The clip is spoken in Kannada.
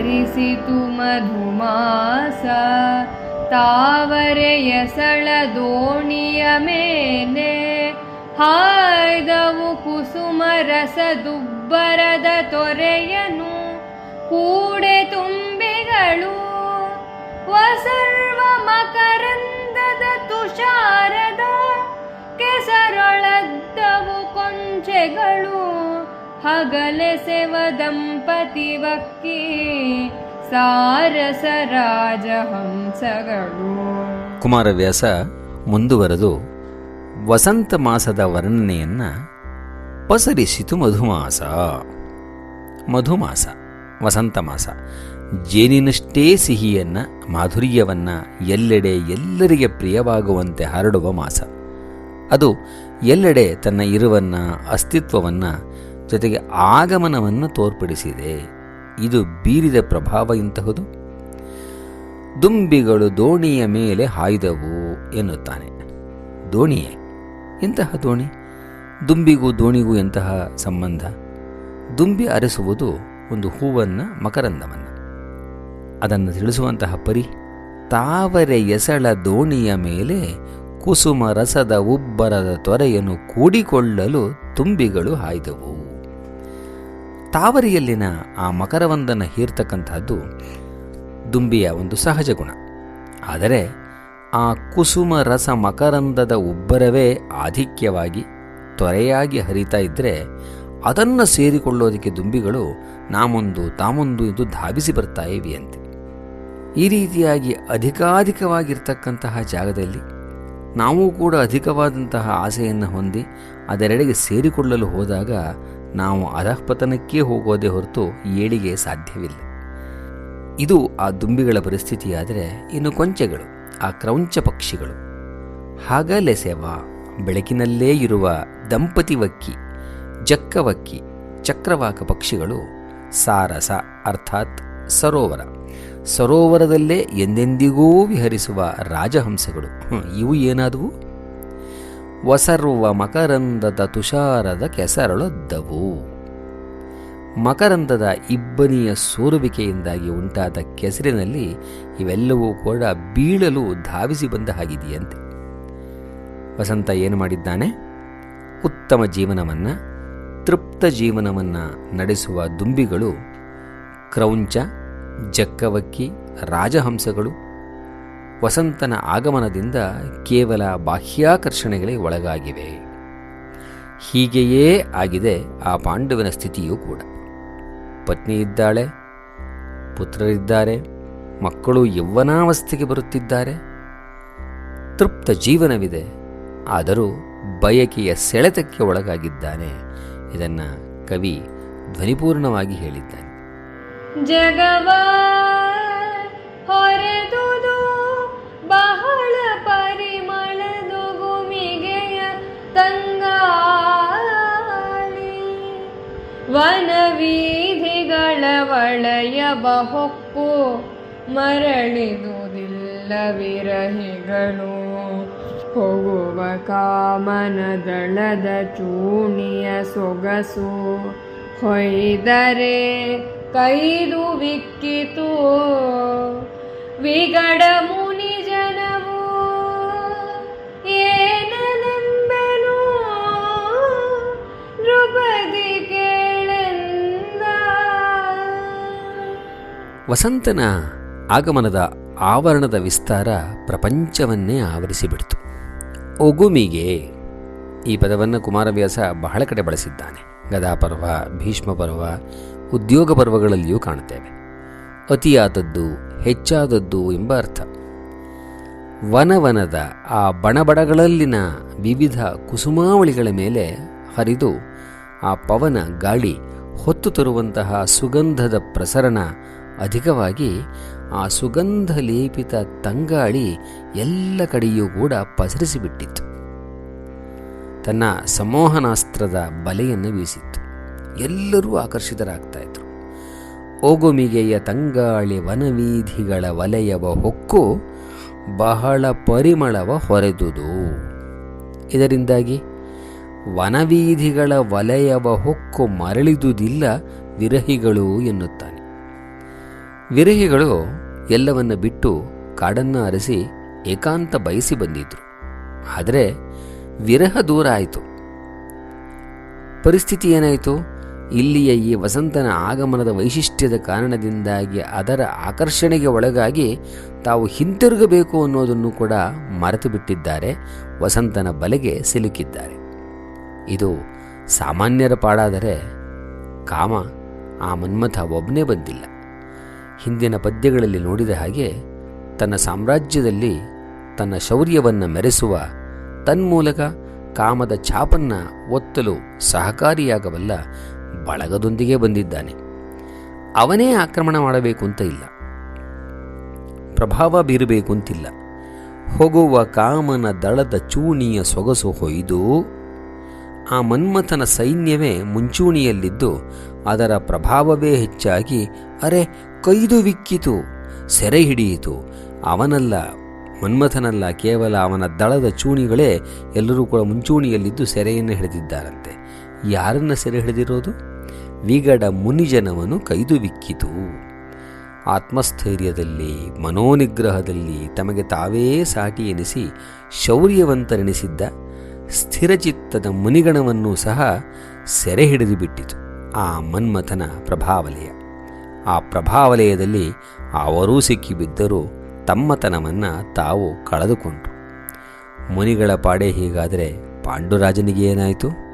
ಹರಿಸಿತು ಮಧುಮಾಸ, ತಾವರೆಯ ಸಳ ದೋಣಿಯ ಮೇಲೆ ಹಾಯ್ದವು ಕುಸುಮ ರಸದುಬ್ಬರದ ತೊರೆಯನು. ಕೂಡೆ ತುಂಬಿಗಳು ವಸರ್ವ ಮಕರಂದದ ತುಷಾರದ ಕೆಸರೊಳದ್ದವು ಕೊಂಚೆಗಳು. ಹಗಲೆಸೆವ ದಂಪತಿ ವಕ್ಕಿ ಸಾರಸ ರಾಜಹಂಸಗಳು ಕುಮಾರವ್ಯಾಸ ಮುಂದುವರೆದು ವಸಂತ ಮಾಸದ ವರ್ಣನೆಯನ್ನ ಪಸರಿಸಿತು ಮಧುಮಾಸ. ಮಧುಮಾಸ, ವಸಂತ ಮಾಸ. ಜೇನಿನಷ್ಟೇ ಸಿಹಿಯನ್ನ, ಮಾಧುರ್ಯವನ್ನು ಎಲ್ಲೆಡೆ ಎಲ್ಲರಿಗೆ ಪ್ರಿಯವಾಗುವಂತೆ ಹರಡುವ ಮಾಸ. ಅದು ಎಲ್ಲೆಡೆ ತನ್ನ ಇರುವನ್ನ, ಅಸ್ತಿತ್ವವನ್ನ ಜೊತೆಗೆ ಆಗಮನವನ್ನು ತೋರ್ಪಡಿಸಿದೆ. ಇದು ಬೀರಿದ ಪ್ರಭಾವ ಇಂತಹುದು. ದುಂಬಿಗಳು ದೋಣಿಯ ಮೇಲೆ ಹಾಯ್ದವು ಎನ್ನುತ್ತಾನೆ. ದೋಣಿಯೇ? ಎಂತಹ ದೋಣಿ? ದುಂಬಿಗೂ ದೋಣಿಗೂ ಎಂತಹ ಸಂಬಂಧ? ದುಂಬಿ ಅರಸುವುದು ಒಂದು ಹೂವನ್ನು, ಮಕರಂದವನ್ನು. ಅದನ್ನು ತಿಳಿಸುವಂತಹ ಪರಿ, ತಾವರೆ ಎಸಳ ದೋಣಿಯ ಮೇಲೆ ಕುಸುಮ ರಸದ ಉಬ್ಬರದ ತೊರೆಯನ್ನು ಕೂಡಿಕೊಳ್ಳಲು ತುಂಬಿಗಳು ಹಾಯ್ದವು. ತಾವರೆಯಲ್ಲಿನ ಆ ಮಕರವೊಂದನ್ನು ಹೀರ್ತಕ್ಕಂತಹದ್ದು ದುಂಬಿಯ ಒಂದು ಸಹಜ ಗುಣ. ಆದರೆ ಆ ಕುಸುಮ ರಸ ಮಕರಂದದ ಉಬ್ಬರವೇ ಆಧಿಕ್ಯವಾಗಿ, ತೊರೆಯಾಗಿ ಹರಿತಾ ಇದ್ದರೆ ಅದನ್ನು ಸೇರಿಕೊಳ್ಳೋದಕ್ಕೆ ದುಂಬಿಗಳು ನಾಮೊಂದು ತಾಮೊಂದು ಎಂದು ಧಾವಿಸಿ ಬರ್ತಾ ಇವೆಯಂತೆ ಈ ರೀತಿಯಾಗಿ ಅಧಿಕಾಧಿಕವಾಗಿರ್ತಕ್ಕಂತಹ ಜಾಗದಲ್ಲಿ ನಾವು ಕೂಡ ಅಧಿಕವಾದಂತಹ ಆಸೆಯನ್ನು ಹೊಂದಿ ಅದರೆಡೆಗೆ ಸೇರಿಕೊಳ್ಳಲು ಹೋದಾಗ ನಾವು ಅಧಃಪತನಕ್ಕೆ ಹೋಗೋದೇ ಹೊರತು ಏಳಿಗೆ ಸಾಧ್ಯವಿಲ್ಲ. ಇದು ಆ ದುಂಬಿಗಳ ಪರಿಸ್ಥಿತಿಯಾದರೆ ಇನ್ನು ಕೊಂಚೆಗಳು, ಆ ಕ್ರೌಂಚ ಪಕ್ಷಿಗಳು. ಹಾಗಲೆಸೆವ ಬೆಳಕಿನಲ್ಲೇ ಇರುವ ದಂಪತಿ ವಕ್ಕಿ ಜಕ್ಕವಕ್ಕಿ ಚಕ್ರವಾಕ ಪಕ್ಷಿಗಳು, ಸಾರಸ, ಅರ್ಥಾತ್ ಸರೋವರ. ಸರೋವರದಲ್ಲೇ ಎಂದೆಂದಿಗೂ ವಿಹರಿಸುವ ರಾಜಹಂಸಗಳು. ಇವು ಏನಾದವು? ವಸರ್ವ ಮಕರಂದದ ತುಷಾರದ ಕೆಸರಳೊದ್ದವು. ಮಕರಂದದ ಇಬ್ಬನಿಯ ಸೋರುವಿಕೆಯಿಂದಾಗಿ ಉಂಟಾದ ಕೆಸರಿನಲ್ಲಿ ಇವೆಲ್ಲವೂ ಕೂಡ ಬೀಳಲು ಧಾವಿಸಿ ಬಂದ ಹಾಗಿದೆಯಂತೆ. ವಸಂತ ಏನು ಮಾಡಿದ್ದಾನೆ? ಉತ್ತಮ ಜೀವನವನ್ನು, ತೃಪ್ತ ಜೀವನವನ್ನು ನಡೆಸುವ ದುಂಬಿಗಳು, ಕ್ರೌಂಚ ಜಕ್ಕವಕ್ಕಿ ರಾಜಹಂಸಗಳು ವಸಂತನ ಆಗಮನದಿಂದ ಕೇವಲ ಬಾಹ್ಯಾಕರ್ಷಣೆಗಳೇ ಒಳಗಾಗಿವೆ. ಹೀಗೆಯೇ ಆಗಿದೆ ಆ ಪಾಂಡವನ ಸ್ಥಿತಿಯೂ ಕೂಡ. ಪತ್ನಿ ಇದ್ದಾಳೆ, ಪುತ್ರರಿದ್ದಾರೆ, ಮಕ್ಕಳು ಯೌವನಾವಸ್ಥೆಗೆ ಬರುತ್ತಿದ್ದಾರೆ. ತೃಪ್ತ ಜೀವನವಿದೆ, ಆದರೂ ಬಯಕೆಯ ಸೆಳೆತಕ್ಕೆ ಒಳಗಾಗಿದ್ದಾನೆ ಇದನ್ನು ಕವಿ ಧ್ವನಿಪೂರ್ಣವಾಗಿ ಹೇಳಿದ್ದಾನೆ. ಜಗವ ವನವೀಧಿಗಳ ಒಳೆಯ ಬಹೊಕ್ಕು ಮರಳಿದುದಿಲ್ಲ ವಿರಹಿಗಳು ಹೋಗುವ ಕಾಮನದಳದ ಚೂಣಿಯ ಸೊಗಸು ಹೊಯ್ದರೆ ಕೈದು ವಿಕ್ಕಿತು. ವಿಗಡ ವಸಂತನ ಆಗಮನದ ಆವರಣದ ವಿಸ್ತಾರ ಪ್ರಪಂಚವನ್ನೇ ಆವರಿಸಿಬಿಡ್ತು. ಒಗುಮಿಗೆ ಈ ಪದವನ್ನು ಕುಮಾರವ್ಯಾಸ ಬಹಳ ಕಡೆ ಬಳಸಿದ್ದಾನೆ. ಗದಾಪರ್ವ ಭೀಷ್ಮ ಪರ್ವ ಉದ್ಯೋಗ ಪರ್ವಗಳಲ್ಲಿಯೂ ಕಾಣುತ್ತೇವೆ. ಅತಿಯಾದದ್ದು, ಹೆಚ್ಚಾದದ್ದು ಎಂಬ ಅರ್ಥ. ವನವನದ ಆ ಬಣಬಡಗಳಲ್ಲಿನ ವಿವಿಧ ಕುಸುಮಾವಳಿಗಳ ಮೇಲೆ ಹರಿದು ಆ ಪವನ ಗಾಳಿ ಹೊತ್ತು ತರುವಂತಹ ಸುಗಂಧದ ಪ್ರಸರಣ ಅಧಿಕವಾಗಿ ಆ ಸುಗಂಧ ಲೇಪಿತ ತಂಗಾಳಿ ಎಲ್ಲ ಕಡೆಯೂ ಕೂಡ ಪಸರಿಸಿಬಿಟ್ಟಿತ್ತು. ತನ್ನ ಸಮೋಹನಾಸ್ತ್ರದ ಬಲೆಯನ್ನು ಬೀಸಿತ್ತು. ಎಲ್ಲರೂ ಆಕರ್ಷಿತರಾಗ್ತಾ ಇದ್ರು ಓಗುಮಿಗೆಯ ತಂಗಾಳಿ ವನವೀಧಿಗಳ ವಲಯವ ಹೊಕ್ಕು ಬಹಳ ಪರಿಮಳವ ಹೊರೆದುದು. ಇದರಿಂದಾಗಿ ವನವೀಧಿಗಳ ವಲಯವ ಹೊಕ್ಕು ಮರಳಿದುದಿಲ್ಲ ವಿರಹಿಗಳು ಎನ್ನುತ್ತಾನೆ. ವಿರಹಿಗಳು ಎಲ್ಲವನ್ನ ಬಿಟ್ಟು ಕಾಡನ್ನು ಅರಸಿ ಏಕಾಂತ ಬಯಸಿ ಬಂದಿದ್ರು. ಆದರೆ ವಿರಹ ದೂರ ಆಯಿತು. ಪರಿಸ್ಥಿತಿ ಏನಾಯಿತು? ಇಲ್ಲಿಯ ಈ ವಸಂತನ ಆಗಮನದ ವೈಶಿಷ್ಟ್ಯದ ಕಾರಣದಿಂದಾಗಿ ಅದರ ಆಕರ್ಷಣೆಗೆ ಒಳಗಾಗಿ ತಾವು ಹಿಂತಿರುಗಬೇಕು ಅನ್ನೋದನ್ನು ಕೂಡ ಮರೆತು ಬಿಟ್ಟಿದ್ದಾರೆ, ವಸಂತನ ಬಲೆಗೆ ಸಿಲುಕಿದ್ದಾರೆ. ಇದು ಸಾಮಾನ್ಯರ ಪಾಡಾದರೆ ಕಾಮ ಆ ಮನ್ಮಥ ಒಬ್ಬನೇ ಬಂದಿಲ್ಲ. ಹಿಂದಿನ ಪದ್ಯಗಳಲ್ಲಿ ನೋಡಿದ ಹಾಗೆ ತನ್ನ ಸಾಮ್ರಾಜ್ಯದಲ್ಲಿ ತನ್ನ ಶೌರ್ಯವನ್ನು ಮೆರೆಸುವ ತನ್ಮೂಲಕ ಕಾಮದ ಛಾಪನ್ನ ಒತ್ತಲು ಸಹಕಾರಿಯಾಗಬಲ್ಲ ಬಳಗದೊಂದಿಗೆ ಬಂದಿದ್ದಾನೆ. ಅವನೇ ಆಕ್ರಮಣ ಮಾಡಬೇಕು ಅಂತ ಇಲ್ಲ. ಪ್ರಭಾವ ಬೀರಬೇಕು ಅಂತಿಲ್ಲ ಹೋಗುವ ಕಾಮನ ದಳದ ಚೂಣಿಯ ಸೊಗಸು ಹೊಯ್ದು ಆ ಮನ್ಮಥನ ಸೈನ್ಯವೇ ಮುಂಚೂಣಿಯಲ್ಲಿದ್ದು ಅದರ ಪ್ರಭಾವವೇ ಹೆಚ್ಚಾಗಿ, ಅರೆ ಕೈದು ವಿಕ್ಕಿತು, ಸೆರೆ ಹಿಡಿಯಿತು. ಅವನಲ್ಲ, ಮನ್ಮಥನಲ್ಲ, ಕೇವಲ ಅವನ ದಳದ ಚೂಣಿಗಳೇ ಎಲ್ಲರೂ ಕೂಡ ಮುಂಚೂಣಿಯಲ್ಲಿದ್ದು ಸೆರೆಯನ್ನು ಹಿಡಿದಿದ್ದಾರಂತೆ. ಯಾರನ್ನ ಸೆರೆ ಹಿಡಿದಿರೋದು? ವಿಗಡ ಮುನಿಜನವನು ಕೈದು ವಿಕ್ಕಿತು. ಆತ್ಮಸ್ಥೈರ್ಯದಲ್ಲಿ, ಮನೋನಿಗ್ರಹದಲ್ಲಿ ತಮಗೆ ತಾವೇ ಸಾಟಿ ಎನಿಸಿ ಶೌರ್ಯವಂತರೆನಿಸಿದ್ದ ಸ್ಥಿರಚಿತ್ತದ ಮುನಿಗಣವನ್ನು ಸಹ ಸೆರೆ ಹಿಡಿದುಬಿಟ್ಟಿತು ಆ ಮನ್ಮಥನ ಪ್ರಭಾವಲಯ. ಆ ಪ್ರಭಾವಲಯದಲ್ಲಿ ಅವರೂ ಸಿಕ್ಕಿಬಿದ್ದರೂ ತಮ್ಮತನವನ್ನು ತಾವು ಕಳೆದುಕೊಂಡರು. ಮುನಿಗಳ ಪಾಡೆ ಹೀಗಾದರೆ ಪಾಂಡುರಾಜನಿಗೆ ಏನಾಯಿತು